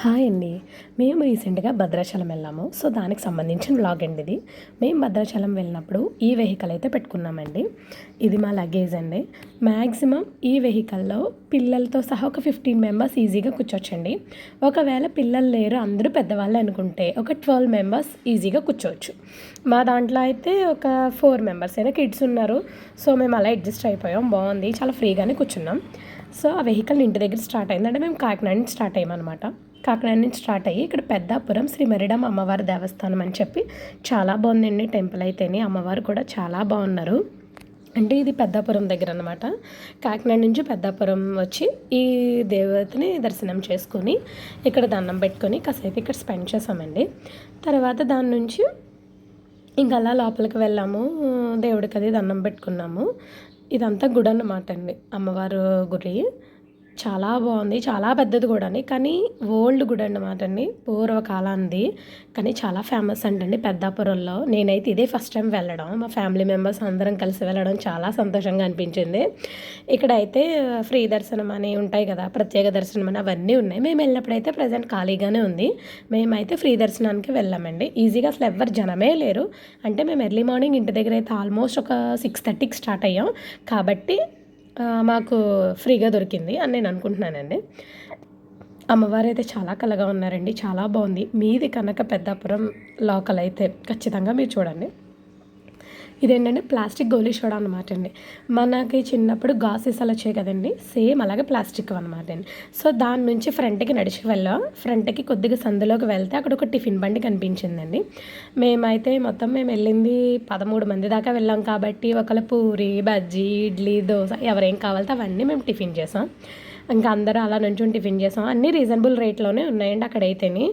Hi అండి. మేము రీసెంట్గా భద్రాచలం వెళ్ళాము. సో దానికి సంబంధించిన బ్లాగ్ అండి ఇది. మేము భద్రాచలం వెళ్ళినప్పుడు ఈ వెహికల్ అయితే పెట్టుకున్నామండి. ఇది మా లగేజ్ అండి. మ్యాక్సిమం ఈ వెహికల్లో పిల్లలతో సహా ఒక ఫిఫ్టీన్ మెంబర్స్ ఈజీగా కూర్చోవచ్చండి. ఒకవేళ పిల్లలు లేరు అందరూ పెద్దవాళ్ళు అనుకుంటే ఒక ట్వెల్వ్ మెంబర్స్ ఈజీగా కూర్చోవచ్చు. మా దాంట్లో అయితే ఒక ఫోర్ మెంబర్స్ అయినా కిడ్స్ ఉన్నారు. సో మేము అలా అడ్జస్ట్ అయిపోయాం. బాగుంది. చాలా ఫ్రీగానే కూర్చున్నాం. సో ఆ వెహికల్ ఇంటి దగ్గర స్టార్ట్ అయింది అంటే మేము కాకినాడ నుంచి స్టార్ట్ అయ్యామన్నమాట. కాకినాడ నుంచి స్టార్ట్ అయ్యి ఇక్కడ పెద్దాపురం శ్రీ మరిడమ్మ అమ్మవారి దేవస్థానం అని చెప్పి చాలా బాగుందండి. టెంపుల్ అయితేనే అమ్మవారు కూడా చాలా బాగున్నారు. అంటే ఇది పెద్దాపురం దగ్గర అనమాట కాకినాడ నుంచి పెద్దాపురం వచ్చి ఈ దేవతని దర్శనం చేసుకొని ఇక్కడ దండం పెట్టుకొని కాసేపు ఇక్కడ స్పెండ్ చేసామండి. తర్వాత దాని నుంచి ఇంకా అలా లోపలికి వెళ్ళాము. దేవుడికి అది దండం పెట్టుకున్నాము. ఇదంతా గుడి అన్నమాట అండి. అమ్మవారు గుడి. చాలా బాగుంది. చాలా పెద్దది కూడా కానీ ఓల్డ్ గుడి అనమాట అండి. పూర్వకాలాంది కానీ చాలా ఫేమస్ అంటండి పెద్దాపురంలో. నేనైతే ఇదే ఫస్ట్ టైం వెళ్ళడం. మా ఫ్యామిలీ మెంబర్స్ అందరం కలిసి వెళ్ళడం చాలా సంతోషంగా అనిపించింది. ఇక్కడైతే ఫ్రీ దర్శనం అని ఉంటాయి కదా ప్రత్యేక దర్శనం అని అవన్నీ ఉన్నాయి. మేము వెళ్ళినప్పుడైతే ప్రజెంట్ ఖాళీగానే ఉంది. మేమైతే ఫ్రీ దర్శనానికి వెళ్ళామండి. ఈజీగా అసలు ఎవ్వరు జనమే లేరు. అంటే మేము ఎర్లీ మార్నింగ్ ఇంటి దగ్గర అయితే ఆల్మోస్ట్ ఒక సిక్స్ థర్టీకి స్టార్ట్ అయ్యాం. కాబట్టి మాకు ఫ్రీగా దొరికింది అని నేను అనుకుంటున్నానండి. అమ్మవారు అయితే చాలా కలగా ఉన్నారండి చాలా బాగుంది. మీది కనుక పెద్దాపురం లోకల్ అయితే ఖచ్చితంగా మీరు చూడండి. ఇదేంటంటే ప్లాస్టిక్ గోలీ సోడా అనమాట అండి మనకి చిన్నప్పుడు గాసెస్ అలా వచ్చాయి కదండి. సేమ్ అలాగే ప్లాస్టిక్ అనమాట అండి. సో దాని నుంచి ఫ్రంట్కి నడిచి వెళ్ళాం. ఫ్రంట్కి కొద్దిగా సందులోకి వెళ్తే అక్కడ ఒక టిఫిన్ బండి కనిపించిందండి. మేమైతే మొత్తం మేము వెళ్ళింది పదమూడు మంది దాకా వెళ్ళాం కాబట్టి ఒకళ్ళ పూరి బజ్జీ ఇడ్లీ దోశ ఎవరేం కావాలంటే అవన్నీ మేము టిఫిన్ చేసాం. ఇంకా అందరూ అలా నుంచుని టిఫిన్ చేసాం. అన్నీ రీజనబుల్ రేట్లోనే ఉన్నాయండి అక్కడైతేని.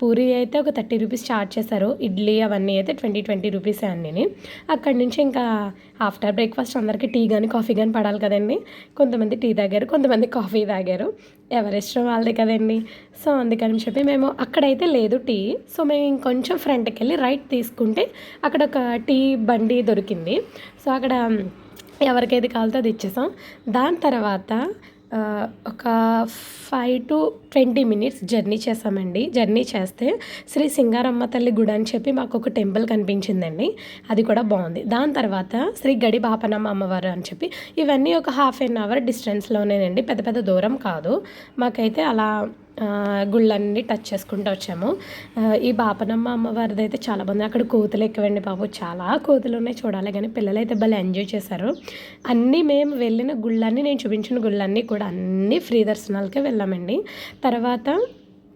పూరి అయితే ఒక థర్టీ రూపీస్ చార్జ్ చేశారు. ఇడ్లీ అవన్నీ అయితే ట్వంటీ ట్వంటీ రూపీస్ అన్నీ అక్కడి నుంచి ఇంకా ఆఫ్టర్ బ్రేక్ఫాస్ట్ అందరికీ టీ కానీ కాఫీ కానీ పడాలి కదండి. కొంతమంది టీ తాగారు కొంతమంది కాఫీ తాగారు. ఎవరిష్టం వాళ్ళదే కదండి. సో అందుకని చెప్పి మేము అక్కడైతే లేదు టీ. సో మేము ఇంకొంచెం ఫ్రంట్కి వెళ్ళి రైట్ తీసుకుంటే అక్కడ ఒక టీ బండి దొరికింది. సో అక్కడ ఎవరికైతే కావాలో అది ఇచ్చేసాం. దాని తర్వాత ఒక five to twenty minutes journey చేసామండి జర్నీ చేస్తే శ్రీ సింగారమ్మ తల్లి గుడి అని చెప్పి మాకు ఒక టెంపుల్ కనిపించిందండి. అది కూడా బాగుంది. దాని తర్వాత శ్రీ గడి బాపనమ్మ అమ్మవారు అని చెప్పి ఇవన్నీ ఒక హాఫ్ ఎన్ అవర్ డిస్టెన్స్లోనేనండి పెద్ద పెద్ద దూరం కాదు. మాకైతే అలా గుళ్ళన్నీ టచ్ చేసుకుంటూ వచ్చాము. ఈ బాపనమ్మ అమ్మవారిది అయితే చాలా బాగుంది. అక్కడ కోతులు ఎక్కువండి బాబు. చాలా కోతులు ఉన్నాయి చూడాలి. కానీ పిల్లలు అయితే భలే ఎంజాయ్ చేశారు. అన్నీ మేము వెళ్ళిన గుళ్ళన్నీ నేను చూపించిన గుళ్ళన్నీ కూడా అన్నీ ఫ్రీ దర్శనాలకే వెళ్ళామండి. తర్వాత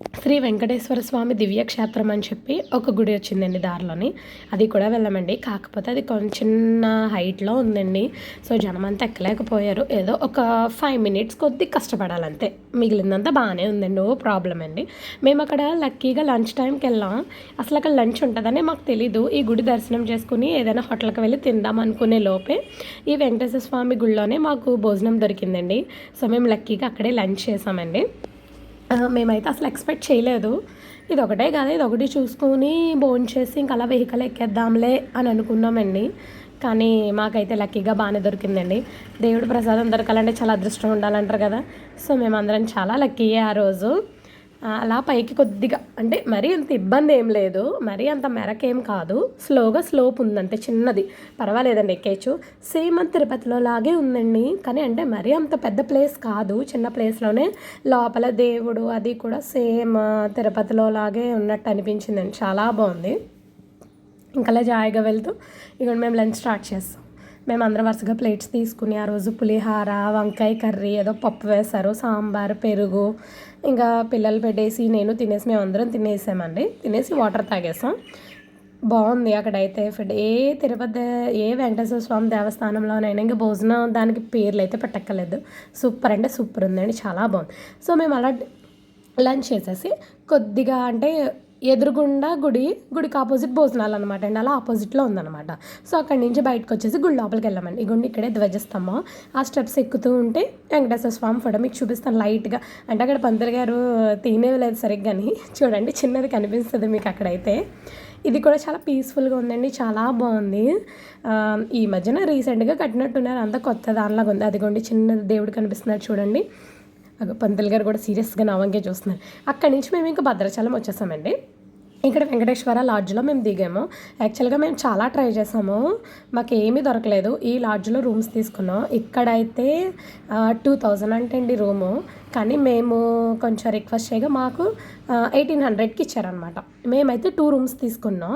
శ్రీ వెంకటేశ్వర స్వామి దివ్యక్షేత్రం అని చెప్పి ఒక గుడి వచ్చిందండి దారిలోని. అది కూడా వెళ్ళామండి. కాకపోతే అది కొంచెం చిన్న హైట్లో ఉందండి. సో జనం అంతా ఎక్కలేకపోయారు. ఏదో ఒక ఫైవ్ మినిట్స్ కొద్ది కష్టపడాలంతే. మిగిలిందంతా బాగానే ఉందండి. ఓ ప్రాబ్లం అండి. మేము అక్కడ లక్కీగా లంచ్ టైంకి వెళ్ళాం. అసలు అక్కడ లంచ్ ఉంటుందని మాకు తెలీదు. ఈ గుడి దర్శనం చేసుకుని ఏదైనా హోటల్కి వెళ్ళి తిందాం అనుకునే లోపే ఈ వెంకటేశ్వర స్వామి గుడిలోనే మాకు భోజనం దొరికిందండి. సో మేము లక్కీగా అక్కడే లంచ్ చేసామండి. మేమైతే అసలు ఎక్స్పెక్ట్ చేయలేదు. ఇది ఒకటే కాదు ఇది ఒకటి చూసుకొని బోన్ చేసి ఇంకా అలా వెహికల్ ఎక్కేద్దాంలే అని అనుకున్నామండి. కానీ మాకైతే లక్కీగా బాగానే దొరికిందండి. దేవుడు ప్రసాదం దొరకాలంటే చాలా అదృష్టం ఉండాలంటారు కదా. సో మేమందరం చాలా లక్కీయే ఆ రోజు. అలా పైకి కొద్దిగా అంటే మరీ అంత ఇబ్బంది ఏం లేదు మరీ అంత మెరకేం కాదు. స్లోగా స్లోప్ ఉందంటే చిన్నది. పర్వాలేదండి ఎక్కేచ్చు సేమ్ అంత తిరుపతిలో లాగే ఉందండి. కానీ అంటే మరీ అంత పెద్ద ప్లేస్ కాదు. చిన్న ప్లేస్లోనే లోపల దేవుడు అది కూడా సేమ్ తిరుపతిలో లాగే ఉన్నట్టు అనిపించిందండి. చాలా బాగుంది. ఇంకలా జాయిగా వెళ్తూ ఇక మేము లంచ్ స్టార్ట్ చేస్తాం. మేము అందరం వరుసగా ప్లేట్స్ తీసుకుని ఆ రోజు పులిహార వంకాయ కర్రీ ఏదో పప్పు వేశారు సాంబార్ పెరుగు ఇంకా పిల్లలు పెట్టేసి నేను తినేసి మేము అందరం తినేసామండి. తినేసి వాటర్ తాగేసాం. బాగుంది అక్కడైతే ఫుడ్. ఏ తిరుపతి ఏ వెంకటేశ్వర స్వామి దేవస్థానంలోనైనా ఇంకా భోజనం దానికి పేర్లు అయితే పెట్టక్కర్లేదు. సూపర్ అంటే సూపర్ ఉందండి. చాలా బాగుంది. సో మేము అలా లంచ్ చేసేసి కొద్దిగా అంటే ఎదురుగుండా గుడి గుడికి ఆపోజిట్ భోజనాలు అనమాట అండి అలా ఆపోజిట్లో ఉందన్నమాట. సో అక్కడి నుంచి బయటకు వచ్చేసి గుడి లోపలికి వెళ్ళామండి. ఈ గుండి ఇక్కడే ధ్వజస్తంభం. ఆ స్టెప్స్ ఎక్కుతూ ఉంటే వెంకటేశ్వర స్వామి ఫోటో మీకు చూపిస్తాను లైట్గా. అంటే అక్కడ పంతులు గారు లేదు సరిగ్గా చూడండి చిన్నది కనిపిస్తుంది మీకు అక్కడైతే. ఇది కూడా చాలా పీస్ఫుల్గా ఉందండి చాలా బాగుంది. ఈ మధ్యన రీసెంట్గా కట్టినట్టున్నారు అంత కొత్త దానిలాగా ఉంది. అదిగోండి చిన్న దేవుడు కనిపిస్తున్నారు చూడండి. పంతులు గారు కూడా సీరియస్గా నా వంకే చూస్తున్నారు. అక్కడి నుంచి మేము ఇంకా భద్రాచలం వచ్చేసామండి. ఇక్కడ వెంకటేశ్వర లాడ్జ్లో మేము దిగాము. యాక్చువల్గా మేము చాలా ట్రై చేసాము. మాకు ఏమీ దొరకలేదు. ఈ లాడ్జ్లో రూమ్స్ తీసుకున్నాం. ఇక్కడైతే టూ థౌజండ్ అంటే అండి రూము. కానీ మేము కొంచెం రిక్వెస్ట్ చేయగా మాకు ఎయిటీన్ హండ్రెడ్కి ఇచ్చారనమాట మేమైతే టూ రూమ్స్ తీసుకున్నాం.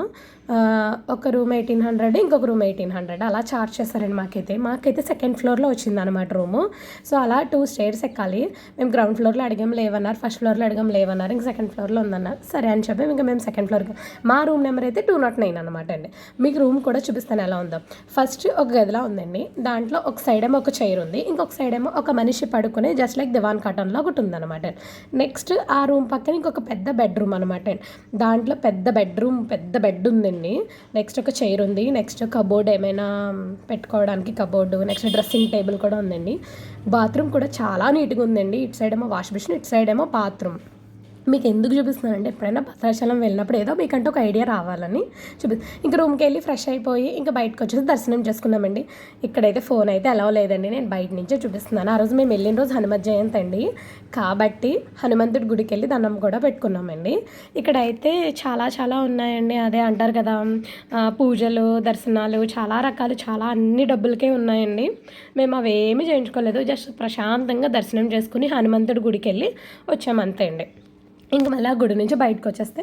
ఒక రూమ్ ఎయిటీన్ హండ్రెడ్ ఇంకొక రూమ్ ఎయిటీన్ హండ్రెడ్ అలా చార్జ్ చేస్తారండి మాకైతే. మాకైతే సెకండ్ ఫ్లోర్లో వచ్చింది అనమాట రూము. సో అలా టూ స్టేర్స్ ఎక్కాలి. మేము గ్రౌండ్ ఫ్లోర్లో అడిగాం లేవన్నారు. ఫస్ట్ ఫ్లోర్లో అడిగాం లేవన్నారు. ఇంక సెకండ్ ఫ్లోర్లో ఉందన్నారు. సరే అని చెప్పి ఇంకా మేము సెకండ్ ఫ్లోర్కి మా రూమ్ నెంబర్ అయితే టూ నాట్ నైన్ అనమాట అండి. మీకు రూమ్ కూడా చూపిస్తాను ఎలా ఉందో. ఫస్ట్ ఒక గదిలా ఉందండి. దాంట్లో ఒక సైడ్ ఏమో ఒక చైర్ ఉంది. ఇంకొక సైడ్ ఏమో ఒక మనిషి పడుకునే జస్ట్ లైక్ దివాన్ కాటన్లో ఒకటి ఉందన్నమాట. నెక్స్ట్ ఆ రూమ్ పక్కన ఇంకొక పెద్ద బెడ్రూమ్ అనమాట దాంట్లో పెద్ద బెడ్రూమ్ పెద్ద బెడ్ ఉందండి. నెక్స్ట్ ఒక చైర్ ఉంది. నెక్స్ట్ కబోర్డ్ ఏమైనా పెట్టుకోవడానికి కబోర్డు నెక్స్ట్ డ్రెస్సింగ్ టేబుల్ కూడా ఉందండి. బాత్రూమ్ కూడా చాలా నీట్గా ఉందండి. ఇటు సైడ్ ఏమో వాష్ బేసిన్ ఇటు సైడ్ ఏమో బాత్రూమ్ మీకు ఎందుకు చూపిస్తున్నానంటే ఎప్పుడైనా భద్రాచలం వెళ్ళినప్పుడు ఏదో మీకంటే ఒక ఐడియా రావాలని చూపి ఇంకా రూమ్కి వెళ్ళి ఫ్రెష్ అయిపోయి ఇంకా బయటకు వచ్చేసి దర్శనం చేసుకున్నామండి ఇక్కడైతే ఫోన్ అయితే అలవ్ లేదండి నేను బయట నుంచే చూపిస్తున్నాను. ఆ రోజు మేము వెళ్ళిన రోజు హనుమత్ జయంతి అండి. కాబట్టి హనుమంతుడి గుడికి వెళ్ళి దండం కూడా పెట్టుకున్నామండి. ఇక్కడైతే చాలా చాలా ఉన్నాయండి. అదే అంటారు కదా పూజలు దర్శనాలు చాలా రకాలు చాలా అన్ని డబ్బులకే ఉన్నాయండి. మేము అవేమీ చేయించుకోలేదు. జస్ట్ ప్రశాంతంగా దర్శనం చేసుకుని హనుమంతుడి గుడికి వెళ్ళి వచ్చాము అంతే అండి. ఇంక మళ్ళీ ఆ గుడి నుంచి బయటకు వచ్చేస్తే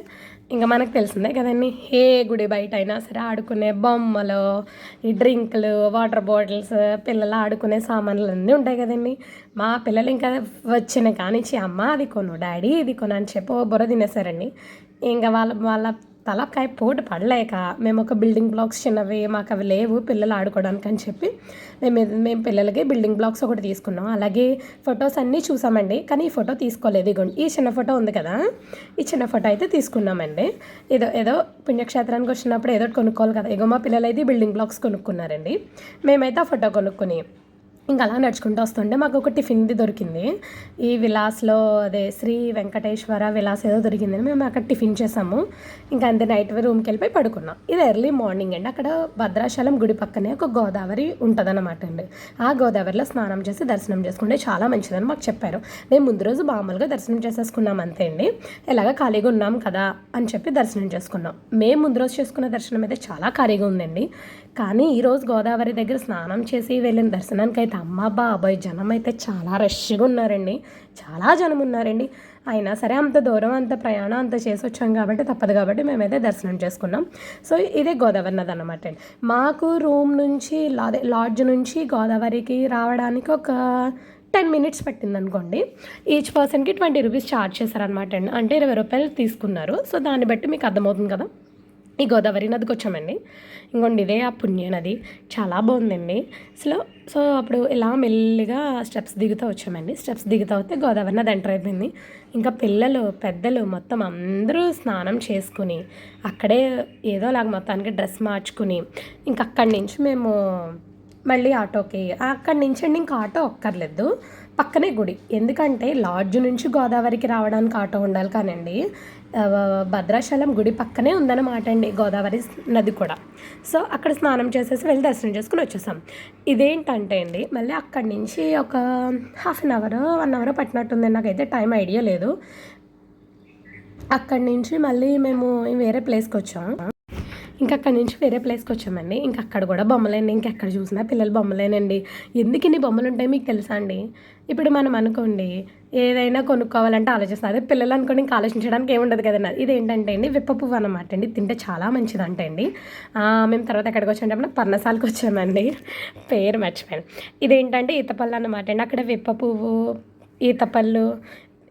ఇంకా మనకు తెలిసిందే కదండి ఏ గుడి బయట అయినా సరే ఆడుకునే బొమ్మలు ఈ డ్రింకులు వాటర్ బాటిల్స్ పిల్లలు ఆడుకునే సామాన్లు అన్నీ ఉంటాయి కదండి. మా పిల్లలు ఇంకా వచ్చిన కానిచ్చి అమ్మ అది కొను డాడీ ఇది కొను అని చెప్పి ఓ బుర్ర తినేసారండి. ఇంకా వాళ్ళ వాళ్ళ తలకాయ పోటు పడలేక మేము ఒక బిల్డింగ్ బ్లాక్స్ చిన్నవి మాకు అవి లేవు పిల్లలు ఆడుకోవడానికి అని చెప్పి మేము మేము పిల్లలకి బిల్డింగ్ బ్లాక్స్ ఒకటి తీసుకున్నాం. అలాగే ఫొటోస్ అన్నీ చూసామండి. కానీ ఈ ఫోటో తీసుకోలేదు. ఇగోండి ఈ చిన్న ఫోటో ఉంది కదా? ఈ చిన్న ఫోటో అయితే తీసుకున్నామండి. ఏదో ఏదో పుణ్యక్షేత్రానికి వచ్చినప్పుడు ఏదో కొనుక్కోవాలి కదా? ఇగో మా పిల్లలు అయితే బిల్డింగ్ బ్లాక్స్ కొనుక్కున్నారండి. మేమైతే ఆ ఫోటో కొనుక్కుని ఇంకా అలా నడుచుకుంటూ వస్తుంటే మాకు ఒక టిఫిన్ది దొరికింది. ఈ విలాస్లో అదే శ్రీ వెంకటేశ్వర విలాస్ ఏదో దొరికిందని మేము అక్కడ టిఫిన్ చేసాము. ఇంకా అంతే నైట్ రూమ్కి వెళ్ళిపోయి పడుకున్నాం. ఇది ఎర్లీ మార్నింగ్ అండి. అక్కడ భద్రాచలం గుడి పక్కనే ఒక గోదావరి ఉంటుందన్నమాట అండి. ఆ గోదావరిలో స్నానం చేసి దర్శనం చేసుకుంటే చాలా మంచిదని మాకు చెప్పారు. మేము ముందు రోజు మామూలుగా దర్శనం చేసేసుకున్నాం అంతే అండి. ఎలాగ ఖాళీగా ఉన్నాం కదా అని చెప్పి దర్శనం చేసుకున్నాం. మేము ముందు రోజు చేసుకున్న దర్శనం అయితే చాలా ఖాళీగా ఉందండి. కానీ ఈరోజు గోదావరి దగ్గర స్నానం చేసి వెళ్ళిన దర్శనానికి అయితే అమ్మ బాబాయ్ జనం అయితే చాలా రష్గా ఉన్నారండి. చాలా జనం ఉన్నారండి. అయినా సరే అంత దూరం అంత ప్రయాణం అంత చేసి వచ్చాం కాబట్టి తప్పదు కాబట్టి మేమైతే దర్శనం చేసుకున్నాం. సో ఇదే గోదావరి నది అనమాట అండి. మాకు రూమ్ నుంచి లాదే లాడ్జ్ నుంచి గోదావరికి రావడానికి ఒక టెన్ మినిట్స్ పట్టింది అనుకోండి. ఈచ్ పర్సన్కి ట్వంటీ రూపీస్ ఛార్జ్ చేశారనమాట అండి. అంటే ఇరవై రూపాయలు తీసుకున్నారు. సో దాన్ని బట్టి మీకు అర్థమవుతుంది కదా? ఈ గోదావరి నదికి వచ్చామండి. ఇంకోండి ఇదే ఆ పుణ్య నది. చాలా బాగుందండి. అసలు సో అప్పుడు ఇలా మెల్లిగా స్టెప్స్ దిగుతూ వచ్చామండి. స్టెప్స్ దిగుతూ వస్తే గోదావరి నది ఎంటర్ అయిపోయింది. ఇంకా పిల్లలు పెద్దలు మొత్తం అందరూ స్నానం చేసుకుని అక్కడే ఏదోలాగా మొత్తానికి డ్రెస్ మార్చుకుని ఇంకా అక్కడి నుంచి మేము మళ్ళీ ఆటోకి అక్కడి నుంచి అండి ఇంకా ఆటో ఒక్కర్లేదు పక్కనే గుడి. ఎందుకంటే లాడ్జ్ నుంచి గోదావరికి రావడానికి ఆటో ఉండాలి కానండి. భద్రాచలం గుడి పక్కనే ఉందన్నమాట అండి గోదావరి నది కూడా. సో అక్కడ స్నానం చేసేసి వెళ్ళి దర్శనం చేసుకుని వచ్చేసాం. ఇదేంటంటే అండి మళ్ళీ అక్కడి నుంచి ఒక half an hour one hour పట్టినట్టుంది నాకైతే టైం ఐడియా లేదు. అక్కడి నుంచి మళ్ళీ మేము వేరే ప్లేస్కి వచ్చాం. ఇంకా అక్కడి నుంచి వేరే ప్లేస్కి వచ్చామండి. ఇంకా అక్కడ కూడా బొమ్మలేండి. ఇంకెక్కడ చూసినా పిల్లలు బొమ్మలేనండి. ఎందుకు ఇన్ని బొమ్మలు ఉంటాయి మీకు తెలుసా అండి? ఇప్పుడు మనం అనుకోండి ఏదైనా కొనుక్కోవాలంటే ఆలోచిస్తారు అదే పిల్లలు అనుకోండి ఇంకా ఆలోచించడానికి ఏముండదు కదండి. ఇదేంటంటే అండి విప్ప పువ్వు అనమాట అండి. తింటే చాలా మంచిది అండి. మేము తర్వాత ఎక్కడికి వచ్చామంటే పర్ణశాలకు వచ్చామండి. పేరు మర్చిపోయాను. ఇదేంటంటే ఈతపళ్ళు అనమాట అండి. అక్కడ విప్ప పువ్వు ఈతపళ్ళు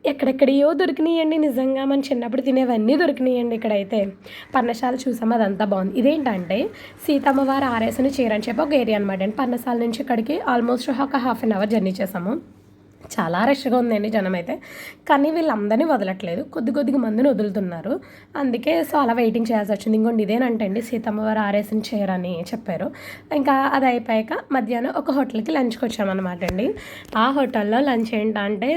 ఎక్కడెక్కడియో దొరికినాయండి. నిజంగా మన చిన్నప్పుడు తినేవన్నీ దొరికినాయండి ఇక్కడైతే. పర్ణశాల చూసాము అదంతా బాగుంది. ఇదేంటంటే సీతమ్మవారు ఆరేసిన చీర అని చెప్పి ఒక ఏరియా అనమాట అండి. పర్ణశాల నుంచి ఇక్కడికి ఆల్మోస్ట్ ఒక హాఫ్ అన్ అవర్ జర్నీ చేసాము. చాలా రష్గా ఉందండి జనం అయితే కానీ వీళ్ళందరినీ వదలట్లేదు. కొద్ది కొద్దిగా మందిని వదులుతున్నారు. అందుకే సో అలా వెయిటింగ్ చేయాల్సి వచ్చింది. ఇంకోండి ఇదేనంటే అండి సీతమ్మ వారు ఆరేసిన చీర అని చెప్పారు. ఇంకా అది అయిపోయాక మధ్యాహ్నం ఒక హోటల్కి లంచ్కి వచ్చామన్నమాట అండి. ఆ హోటల్లో లంచ్ ఏంటంటే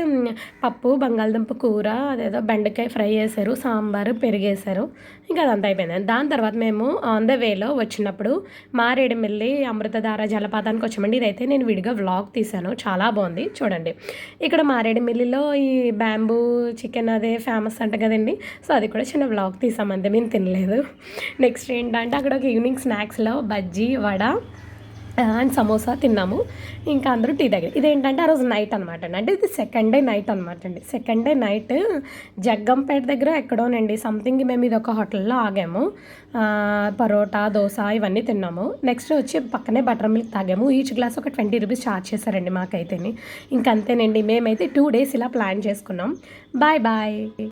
పప్పు బంగాళదుంప కూర అదేదో బెండకాయ ఫ్రై చేశారు సాంబారు పెరిగేశారు ఇంకా అదంతా అయిపోయింది. దాని తర్వాత మేము ఆన్ ద వేలో వచ్చినప్పుడు మారేడుమిల్లి అమృతధార జలపాతానికి వచ్చామండి. ఇదైతే నేను విడిగా వ్లాగ్ తీశాను. చాలా బాగుంది. చూడండి. ఇక్కడ మారేడుమిల్లిలో ఈ బ్యాంబూ చికెన్ అదే ఫేమస్ అంట కదండి. సో అది కూడా చిన్న వ్లాగ్ తీసామంతే మేము తినలేదు. నెక్స్ట్ ఏంటంటే అక్కడ ఒక ఈవినింగ్ స్నాక్స్లో బజ్జీ వడ అండ్ సమోసా తిన్నాము. ఇంకా అందరూ టీ తాగారు. ఇదేంటంటే ఆ రోజు నైట్ అనమాట అండి. అంటే ఇది సెకండ్ డే నైట్ అనమాట అండి. సెకండ్ డే నైట్ జగ్గంపేట దగ్గర ఎక్కడోనండి సంథింగ్ మేము ఇది ఒక హోటల్లో ఆగాము. పరోటా దోశ ఇవన్నీ తిన్నాము. నెక్స్ట్ వచ్చి పక్కనే బటర్ మిల్క్ తాగాము. ఈచ్ గ్లాస్ ఒక ట్వంటీ రూపీస్ ఛార్జ్ చేశారండి మాకైతేని. ఇంకంతేనండి. మేమైతే టూ డేస్ ఇలా ప్లాన్ చేసుకున్నాం. Bye bye